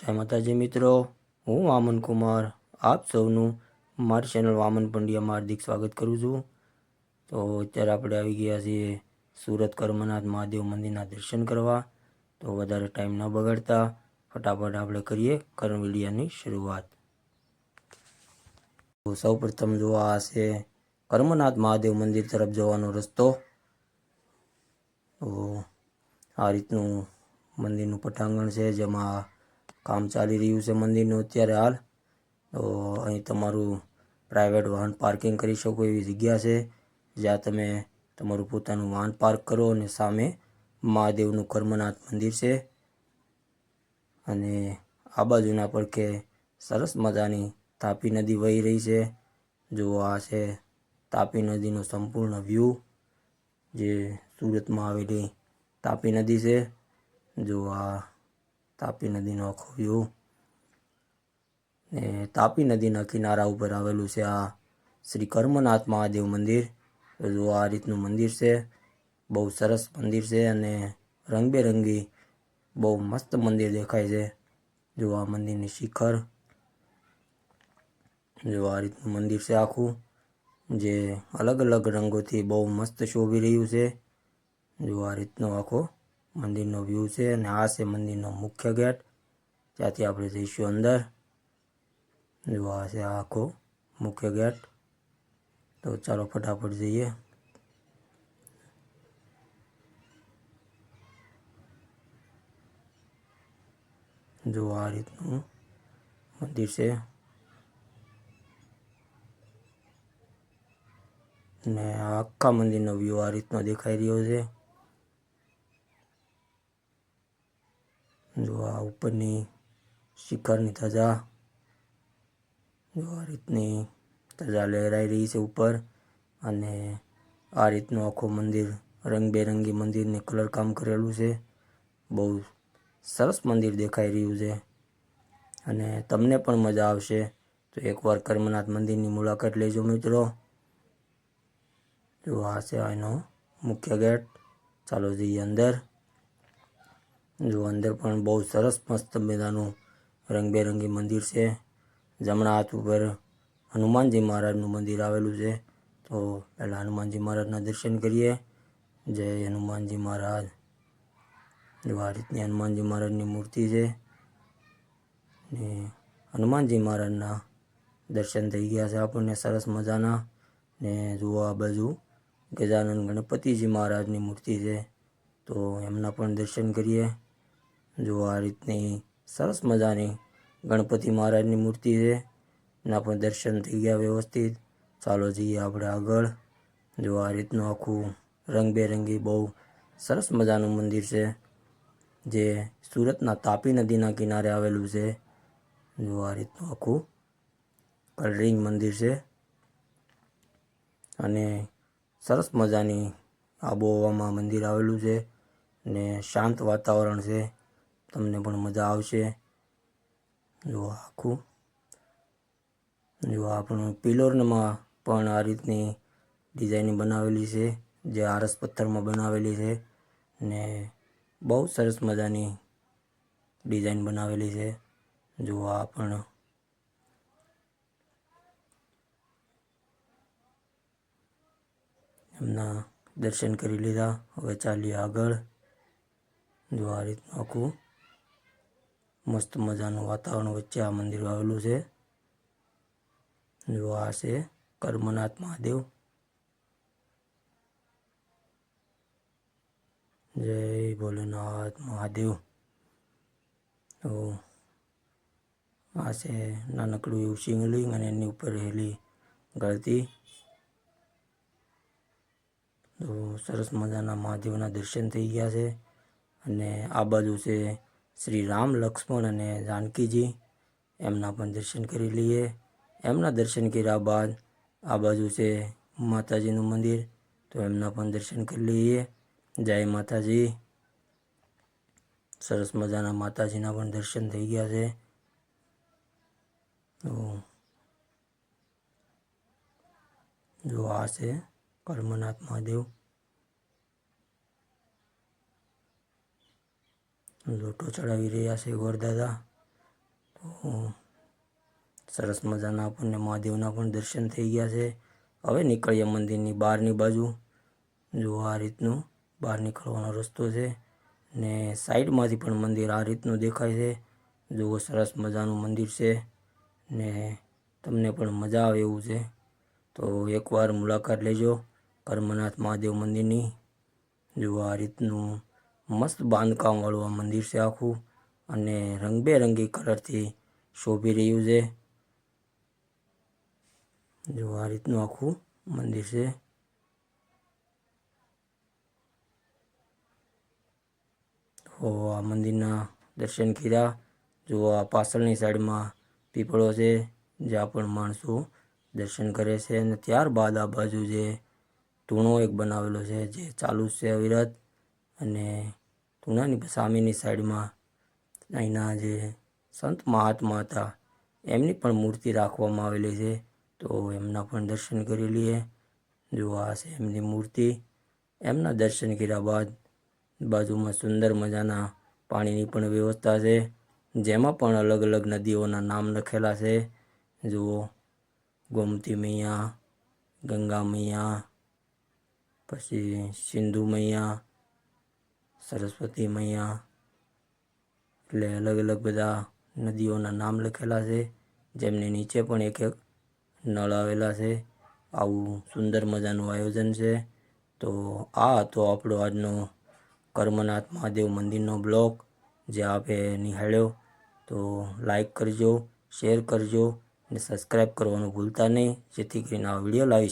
જય માતાજી મિત્રો, હું વામન કુમાર. આપ સૌનું મારી ચેનલ વામન પંડ્યામાં હાર્દિક સ્વાગત કરું છું. તો અત્યારે આપણે આવી ગયા છીએ સુરત કર્મનાથ મહાદેવ મંદિરના દર્શન કરવા. તો વધારે ટાઈમ ન બગાડતા, ફટાફટ આપણે કરીએ કર્મવિડિયાની શરૂઆત. તો સૌ પ્રથમ જો આ કર્મનાથ મહાદેવ મંદિર તરફ જવાનો રસ્તો. તો આ રીતનું મંદિરનું પટાંગણ છે, જેમાં કામ ચાલી રહ્યું છે મંદિરનું અત્યારે હાલ. તો અહીં તમારું પ્રાઇવેટ વાહન પાર્કિંગ કરી શકો એવી જગ્યા છે. જ્યાં તમે તમારું પોતાનું વાહન પાર્ક કરો અને સામે મહાદેવનું કર્મનાથ મંદિર છે. અને આ બાજુના પડખે સરસ મજાની તાપી નદી વહી રહી છે. જો આ છે તાપી નદીનો સંપૂર્ણ વ્યૂ જે સુરતમાં આવેલી તાપી નદી છે. જો આ તાપી નદીનો આખો વ્યૂ. ને તાપી નદીના કિનારા ઉપર આવેલું છે આ શ્રી કર્મનાથ મહાદેવ મંદિર. જો આ રીતનું મંદિર છે. બહુ સરસ મંદિર છે અને રંગબેરંગી બહુ મસ્ત મંદિર દેખાય છે. જો આ મંદિરની શિખર, જો આ રીતનું મંદિર છે આખું, જે અલગ અલગ રંગોથી બહુ મસ્ત શોભી રહ્યું છે. જો આ રીતનો આખો મંદિરનો વ્યૂ છે અને આ છે મંદિરનો મુખ્ય ગેટ ત્યાંથી આપણે જઈશું અંદર. જો આ છે આખો મુખ્ય ગેટ તો ચાલો ફટાફટ જઈએ. જો આ રીતનું મંદિર છે. ને આખા મંદિરનો વ્યૂ આ રીતનો દેખાઈ રહ્યો છે. જો આ ઉપરની શિખરની ધજા, જો આ રીતની ધજા લહેરાઈ રહી છે ઉપર અને આ રીતનું આખું મંદિર, રંગબેરંગી મંદિરને કલર કામ કરેલું છે. બહુ સરસ મંદિર દેખાઈ રહ્યું છે અને તમને પણ મજા આવશે. તો એકવાર કર્મનાથ મંદિરની મુલાકાત લેજો મિત્રો. જો આ છે એનો મુખ્ય ગેટ. ચાલો જઈએ અંદર. જો અંદર પણ બહુ સરસ મસ્ત મજાનું રંગબેરંગી મંદિર છે. જમણા હાથ ઉપર હનુમાનજી મહારાજનું મંદિર આવેલું છે. તો પહેલાં હનુમાનજી મહારાજના દર્શન કરીએ. જય હનુમાનજી મહારાજ. જો આ રીતની હનુમાનજી મહારાજની મૂર્તિ છે. ને હનુમાનજી મહારાજના દર્શન થઈ ગયા છે આપણને સરસ મજાના. ને જુઓ આ બાજુ ગજાનંદ ગણપતિજી મહારાજની મૂર્તિ છે, તો એમના પણ દર્શન કરીએ. જો આ રીતની સરસ મજાની ગણપતિ મહારાજની મૂર્તિ છે એના પણ દર્શન થઈ ગયા વ્યવસ્થિત. ચાલો જઈએ આપણે આગળ. જો આ રીતનું આખું રંગબેરંગી બહુ સરસ મજાનું મંદિર છે, જે સુરતના તાપી નદીના કિનારે આવેલું છે. જો આ રીતનું આખું કલરિંગ મંદિર છે અને સરસ મજાની આબોહવામાં મંદિર આવેલું છે ને શાંત વાતાવરણ છે. તમને પણ મજા આવશે. જો આખું. જો આપણું પિલોરમાં પણ આ રીતની ડિઝાઇન બનાવેલી છે, જે આરસ પથ્થરમાં બનાવેલી છે ને બહુ સરસ મજાની ડિઝાઇન બનાવેલી છે. જો આ પણ. એમના દર્શન કરી લીધા. હવે ચાલીએ આગળ. જો આ રીતનું આખું. મસ્ત મજાનું વાતાવરણ વચ્ચે આ મંદિર આવેલું છે. જો આ છે કર્મનાથ મહાદેવ. જય ભોલેનાથ મહાદેવ. તો આ છે નાનકડું એવું શિવલિંગ અને એની ઉપર રહેલી ગળતી. તો સરસ મજાના મહાદેવના દર્શન થઈ ગયા છે. અને આ બાજુ છે શ્રી રામ લક્ષ્મણ અને જાનકીજી એમના પણ દર્શન કરી લઈએ. એમના દર્શન કર્યા બાદ આ બાજુ છે માતાજીનું મંદિર, તો એમના પણ દર્શન કરી લઈએ. જય માતાજી. સરસ મજાના માતાજીના પણ દર્શન થઈ ગયા છે. તો જો આ છે કર્મનાથ મહાદેવ. લોટો ચડાવી રહ્યા છે ગોરદાદા તો સરસ મજાના આપણને મહાદેવના પણ દર્શન થઈ ગયા છે. હવે નીકળીએ મંદિરની બહારની બાજુ. જો આ રીતનું બહાર નીકળવાનો રસ્તો છે ને સાઈડમાંથી પણ મંદિર આ રીતનું દેખાય છે. જુઓ સરસ મજાનું મંદિર છે ને તમને પણ મજા આવે એવું છે. તો એકવાર મુલાકાત લેજો. કર્મનાથ મહાદેવ મંદિરની. જુઓ આ રીતનું મસ્ત બાંધકામવાળું આ મંદિર છે આખું. અને રંગબેરંગી કલરથી શોભી રહ્યું છે. જો આ રીતનું આખું મંદિર છે. તો આ મંદિરના દર્શન કર્યા. જો આ પાછળની સાઈડમાં પીપળો છે, જ્યાં પણ માણસો દર્શન કરે છે. અને ત્યારબાદ આ બાજુ જે ધૂણો એક બનાવેલો છે, જે ચાલુ છે અવિરત અને ધૂણાની સામેની સાઈડમાં અહીંના જે સંત મહાત્મા હતા, એમની પણ મૂર્તિ રાખવામાં આવેલી છે. તો એમના પણ દર્શન કરી લઈએ. જો આ છે એમની મૂર્તિ. એમના દર્શન કર્યા બાદ બાજુમાં સુંદર મજાના પાણીની પણ વ્યવસ્થા છે. જેમાં પણ અલગ અલગ નદીઓના નામ લખેલા છે. જુઓ, ગોમતી મૈયા, ગંગા મૈયા, પછી સિંધુ મૈયા સરસ્વતી મૈયા એટલે અલગ અલગ બધા નદીઓના નામ લખેલા છે. જેમની નીચે પણ એક એક નળ આવેલા છે. આવું સુંદર મજાનું આયોજન છે. તો આ હતો આપણો આજનો કર્મનાથ મહાદેવ મંદિરનો બ્લોગ જે આપે નિહાળ્યો. તો લાઈક કરજો, શેર કરજો અને સબસ્ક્રાઈબ કરવાનું ભૂલતા નહીં. જેથી કરીને આ વીડિયો લાવી